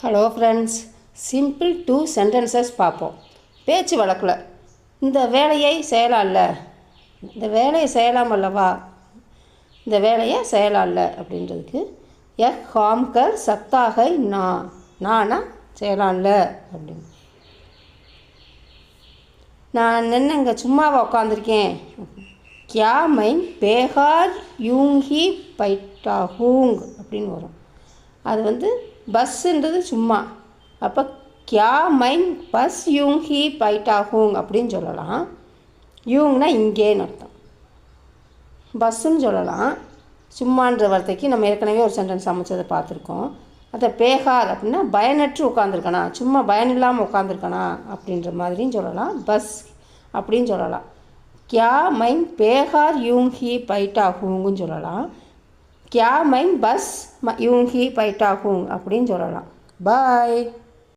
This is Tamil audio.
Hello friends simple two sentences பார்ப்போம். பேச்சு வழக்கில் இந்த வேலையை செய்யலாம்ல? இந்த வேலையை செய்யலாம் அல்லவா? இந்த வேலையை செய்யலாம்ல? அப்படின்றதுக்கு எ ஹாம்கர் சத்தாக நா நானா செய்யலாம்ல? அப்படின்னு. நான் நின்று இங்கே சும்மாவா உட்காந்துருக்கேன் கியா மைன் பேகார் யூங்கி பைட்டாஹூங் அப்படின்னு வரும். அது வந்து பஸ்ஸுன்றது சும்மா. அப்போ கியா மைன் பஸ் யூங் ஹி பைட்டாகுங் அப்படின்னு சொல்லலாம். யூங்னா இங்கேன்னு அர்த்தம். பஸ்ஸுன்னு சொல்லலாம். சும்மான்ற வார்த்தைக்கு நம்ம ஏற்கனவே ஒரு சென்டென்ஸ் அமைச்சதை பார்த்துருக்கோம். அதை பேகார் அப்படின்னா பயனற்று உட்காந்துருக்கனா சும்மா பயன் இல்லாமல் உட்காந்துருக்கணா அப்படின்ற மாதிரியும் சொல்லலாம். பஸ் அப்படின்னு சொல்லலாம். கியா மைன் பேகார் யூங் ஹி ஹூங்குன்னு சொல்லலாம். கியா மைன் பஸ் யூங்கி பைட்டா ஹூங் அப்படின்னு சொல்லலாம். பாய்